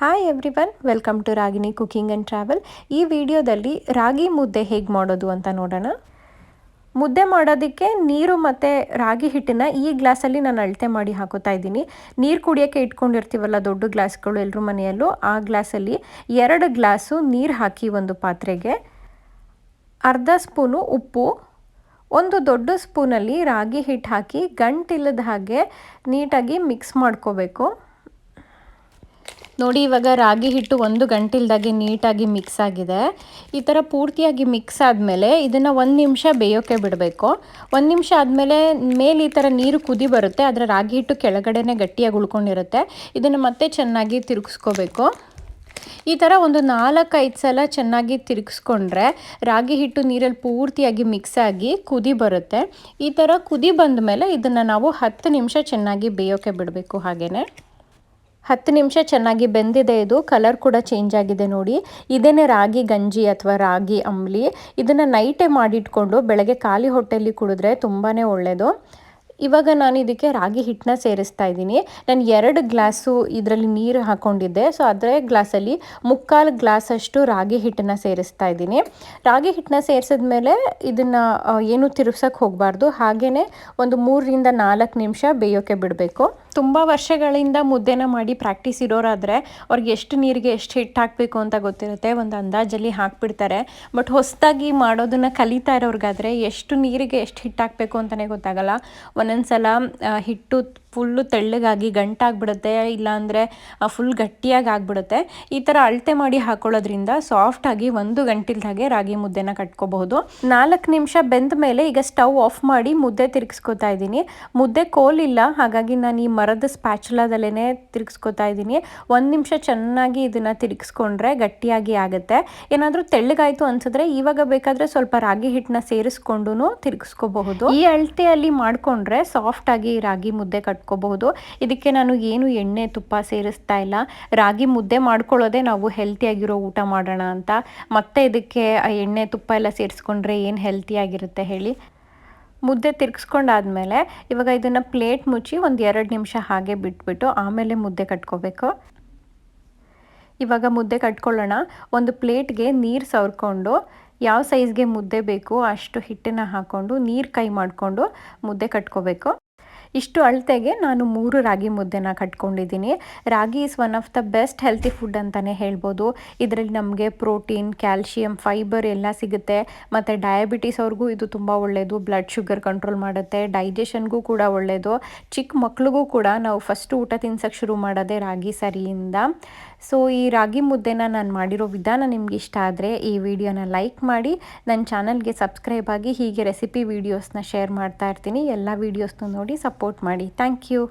Hi everyone welcome to Ragini cooking and travel ಈ ವಿಡಿಯೋದಲ್ಲಿ ರಾಗಿ ಮುದ್ದೆ ಹೇಗೆ ಮಾಡೋದು ಅಂತ ನೋಡೋಣ. ಮುದ್ದೆ ಮಾಡೋದಕ್ಕೆ ನೀರು ಮತ್ತು ರಾಗಿ ಹಿಟ್ಟನ್ನ ಈ ಗ್ಲಾಸಲ್ಲಿ ನಾನು ಅಳತೆ ಮಾಡಿ ಹಾಕೋತಾ ಇದ್ದೀನಿ. ನೀರು ಕುಡಿಯೋಕ್ಕೆ ಇಟ್ಕೊಂಡಿರ್ತೀವಲ್ಲ ದೊಡ್ಡ ಗ್ಲಾಸ್ಗಳು ಎಲ್ಲರೂ ಮನೆಯಲ್ಲೂ, ಆ ಗ್ಲಾಸಲ್ಲಿ ಎರಡು ಗ್ಲಾಸು ನೀರು ಹಾಕಿ ಒಂದು ಪಾತ್ರೆಗೆ. ಅರ್ಧ ಸ್ಪೂನು ಉಪ್ಪು, ಒಂದು ದೊಡ್ಡ ಸ್ಪೂನಲ್ಲಿ ರಾಗಿ ಹಿಟ್ಟು ಹಾಕಿ ಗಂಟಿಲ್ಲದ ಹಾಗೆ ನೀಟಾಗಿ ಮಿಕ್ಸ್ ಮಾಡ್ಕೋಬೇಕು. ನೋಡಿ, ಇವಾಗ ರಾಗಿ ಹಿಟ್ಟು ಒಂದು ಗಂಟಿಲ್ದಾಗೆ ನೀಟಾಗಿ ಮಿಕ್ಸ್ ಆಗಿದೆ. ಈ ಥರ ಪೂರ್ತಿಯಾಗಿ ಮಿಕ್ಸ್ ಆದಮೇಲೆ ಇದನ್ನು ಒಂದು ನಿಮಿಷ ಬೇಯೋಕ್ಕೆ ಬಿಡಬೇಕು. ಒಂದು ನಿಮಿಷ ಆದಮೇಲೆ ಮೇಲೆ ಈ ಥರ ನೀರು ಕುದಿ ಬರುತ್ತೆ ಆದರೆ ರಾಗಿ ಹಿಟ್ಟು ಕೆಳಗಡೆನೆ ಗಟ್ಟಿಯಾಗಿ ಉಳ್ಕೊಂಡಿರುತ್ತೆ. ಇದನ್ನು ಮತ್ತೆ ಚೆನ್ನಾಗಿ ತಿರುಗಿಸ್ಕೋಬೇಕು. ಈ ಥರ ಒಂದು ನಾಲ್ಕೈದು ಸಲ ಚೆನ್ನಾಗಿ ತಿರುಗಿಸ್ಕೊಂಡ್ರೆ ರಾಗಿ ಹಿಟ್ಟು ನೀರಲ್ಲಿ ಪೂರ್ತಿಯಾಗಿ ಮಿಕ್ಸ್ ಆಗಿ ಕುದಿ ಬರುತ್ತೆ. ಈ ಥರ ಕುದಿ ಬಂದ ಮೇಲೆ ಇದನ್ನು ನಾವು ಹತ್ತು ನಿಮಿಷ ಚೆನ್ನಾಗಿ ಬೇಯೋಕ್ಕೆ ಬಿಡಬೇಕು ಹಾಗೆಯೇ ಹತ್ತು ನಿಮಿಷ ಚೆನ್ನಾಗಿ ಬೆಂದಿದೆ. ಇದು ಕಲರ್ ಕೂಡ ಚೇಂಜ್ ಆಗಿದೆ ನೋಡಿ. ಇದೇನೆ ರಾಗಿ ಗಂಜಿ ಅಥವಾ ರಾಗಿ ಅಂಬ್ಲಿ. ಇದನ್ನು ನೈಟೇ ಮಾಡಿಟ್ಕೊಂಡು ಬೆಳಗ್ಗೆ ಖಾಲಿ ಹೊಟ್ಟೆಯಲ್ಲಿ ಕುಡಿದ್ರೆ ತುಂಬಾ ಒಳ್ಳೆಯದು ಇವಾಗ ನಾನು ಇದಕ್ಕೆ ರಾಗಿ ಹಿಟ್ಟನ್ನ ಸೇರಿಸ್ತಾ ಇದ್ದೀನಿ. ನಾನು ಎರಡು ಗ್ಲಾಸು ಇದರಲ್ಲಿ ನೀರು ಹಾಕ್ಕೊಂಡಿದ್ದೆ ಸೊ ಅದರ ಗ್ಲಾಸಲ್ಲಿ ಮುಕ್ಕಾಲು ಗ್ಲಾಸಷ್ಟು ರಾಗಿ ಹಿಟ್ಟನ್ನ ಸೇರಿಸ್ತಾ ಇದ್ದೀನಿ. ರಾಗಿ ಹಿಟ್ಟನ್ನ ಸೇರಿಸಿದ್ಮೇಲೆ ಇದನ್ನು ಏನು ತಿರುಗ್ಸೋಕ್ಕೆ ಹೋಗಬಾರ್ದು. ಹಾಗೆಯೇ ಒಂದು ಮೂರರಿಂದ ನಾಲ್ಕು ನಿಮಿಷ ಬೇಯೋಕ್ಕೆ ಬಿಡಬೇಕು. ತುಂಬ ವರ್ಷಗಳಿಂದ ಮುದ್ದೆನ ಮಾಡಿ ಪ್ರಾಕ್ಟೀಸ್ ಇರೋರಾದರೆ ಅವ್ರಿಗೆ ಎಷ್ಟು ನೀರಿಗೆ ಎಷ್ಟು ಹಿಟ್ಟು ಹಾಕಬೇಕು ಅಂತ ಗೊತ್ತಿರುತ್ತೆ. ಒಂದು ಅಂದಾಜಲ್ಲಿ ಹಾಕ್ಬಿಡ್ತಾರೆ. ಬಟ್ ಹೊಸದಾಗಿ ಮಾಡೋದನ್ನು ಕಲಿತಾ ಇರೋರಿಗಾದರೆ ಎಷ್ಟು ನೀರಿಗೆ ಎಷ್ಟು ಹಿಟ್ಟು ಹಾಕಬೇಕು ಅಂತಲೇ ಗೊತ್ತಾಗಲ್ಲ. ಒಂದೊಂದು ಸಲ ಹಿಟ್ಟು ಫುಲ್ಲು ತೆಳ್ಳಗಾಗಿ ಗಂಟಾಗ್ಬಿಡುತ್ತೆ, ಇಲ್ಲಾಂದರೆ ಫುಲ್ ಗಟ್ಟಿಯಾಗಿ ಆಗ್ಬಿಡುತ್ತೆ. ಈ ಥರ ಅಳತೆ ಮಾಡಿ ಹಾಕೊಳ್ಳೋದ್ರಿಂದ ಸಾಫ್ಟಾಗಿ ಒಂದು ಗಂಟಿಲ್ದಾಗೆ ರಾಗಿ ಮುದ್ದೆನ ಕಟ್ಕೋಬಹುದು. ನಾಲ್ಕು ನಿಮಿಷ ಬೆಂದ ಮೇಲೆ ಈಗ ಸ್ಟವ್ ಆಫ್ ಮಾಡಿ ಮುದ್ದೆ ತಿರುಗಿಸ್ಕೊತಾ ಇದ್ದೀನಿ. ಮುದ್ದೆ ಕೋಲಿಲ್ಲ, ಹಾಗಾಗಿ ನಾನು ಈ ಮರದ ಸ್ಪ್ಯಾಚುಲಾದಲ್ಲೇ ತಿರುಗಿಸ್ಕೊತಾ ಇದ್ದೀನಿ. ಒಂದು ನಿಮಿಷ ಚೆನ್ನಾಗಿ ಇದನ್ನು ತಿರುಗಿಸ್ಕೊಂಡ್ರೆ ಗಟ್ಟಿಯಾಗಿ ಆಗುತ್ತೆ. ಏನಾದರೂ ತೆಳ್ಳಗಾಯಿತು ಅನ್ಸಿದ್ರೆ ಇವಾಗ ಬೇಕಾದರೆ ಸ್ವಲ್ಪ ರಾಗಿ ಹಿಟ್ಟನ್ನ ಸೇರಿಸ್ಕೊಂಡು ತಿರುಗಿಸ್ಕೋಬಹುದು. ಈ ಅಳತೆಯಲ್ಲಿ ಮಾಡಿಕೊಂಡ್ರೆ ಸಾಫ್ಟಾಗಿ ರಾಗಿ ಮುದ್ದೆ ಕಟ್ ಮಾಡ್ಕೋಬಹುದು. ಇದಕ್ಕೆ ನಾನು ಏನು ಎಣ್ಣೆ, ತುಪ್ಪ ಸೇರಿಸ್ತಾ ಇಲ್ಲ. ರಾಗಿ ಮುದ್ದೆ ಮಾಡ್ಕೊಳ್ಳೋದೇ ನಾವು ಹೆಲ್ತಿಯಾಗಿರೋ ಊಟ ಮಾಡೋಣ ಅಂತ. ಮತ್ತೆ ಇದಕ್ಕೆ ಎಣ್ಣೆ, ತುಪ್ಪ ಎಲ್ಲ ಸೇರಿಸ್ಕೊಂಡ್ರೆ ಏನು ಹೆಲ್ತಿಯಾಗಿರುತ್ತೆ ಹೇಳಿ. ಮುದ್ದೆ ತಿರ್ಗಿಸ್ಕೊಂಡಾದ್ಮೇಲೆ ಇವಾಗ ಇದನ್ನು ಪ್ಲೇಟ್ ಮುಚ್ಚಿ ಒಂದು ಎರಡು ನಿಮಿಷ ಹಾಗೆ ಬಿಟ್ಬಿಟ್ಟು ಆಮೇಲೆ ಮುದ್ದೆ ಕಟ್ಕೋಬೇಕು. ಇವಾಗ ಮುದ್ದೆ ಕಟ್ಕೊಳ್ಳೋಣ. ಒಂದು ಪ್ಲೇಟ್ಗೆ ನೀರು ಸವರ್ಕೊಂಡು ಯಾವ ಸೈಜ್ಗೆ ಮುದ್ದೆ ಬೇಕು ಅಷ್ಟು ಹಿಟ್ಟನ್ನು ಹಾಕ್ಕೊಂಡು ನೀರು ಕೈ ಮಾಡಿಕೊಂಡು ಮುದ್ದೆ ಕಟ್ಕೋಬೇಕು. ಇಷ್ಟು ಅಳತೆಗೆ ನಾನು ಮೂರು ರಾಗಿ ಮುದ್ದೆನ ಕಟ್ಕೊಂಡಿದ್ದೀನಿ. Ragi is one of the best healthy food ಅಂತಲೇ ಹೇಳ್ಬೋದು. ಇದರಲ್ಲಿ ನಮಗೆ ಪ್ರೋಟೀನ್ ಕ್ಯಾಲ್ಶಿಯಂ ಫೈಬರ್ ಎಲ್ಲ ಸಿಗುತ್ತೆ. ಮತ್ತು ಡಯಾಬಿಟೀಸ್ ಅವ್ರಿಗೂ ಇದು ತುಂಬ ಒಳ್ಳೆಯದು ಬ್ಲಡ್ ಶುಗರ್ ಕಂಟ್ರೋಲ್ ಮಾಡುತ್ತೆ. ಡೈಜೆಷನ್ಗೂ ಕೂಡ ಒಳ್ಳೆಯದು ಚಿಕ್ಕ ಮಕ್ಳಿಗೂ ಕೂಡ ನಾವು ಫಸ್ಟ್ ಊಟ ತಿನ್ಸೋಕ್ಕೆ ಶುರು ಮಾಡೋದೇ ರಾಗಿ ಸರಿಯಿಂದ. ಸೊ ಈ ರಾಗಿ ಮುದ್ದೆನ ನಾನು ಮಾಡಿರೋ ವಿಧಾನ ನಿಮ್ಗೆ ಇಷ್ಟ ಆದರೆ ಈ ವಿಡಿಯೋನ ಲೈಕ್ ಮಾಡಿ ನನ್ನ ಚಾನಲ್ಗೆ ಸಬ್ಸ್ಕ್ರೈಬ್ ಆಗಿ ಹೀಗೆ ರೆಸಿಪಿ ವೀಡಿಯೋಸ್ನ ಶೇರ್ ಮಾಡ್ತಾ ಇರ್ತೀನಿ. ಎಲ್ಲ ವೀಡಿಯೋಸ್ನ ನೋಡಿ ಸಪೋರ್ಟ್ ಮಾಡಿ. Thank you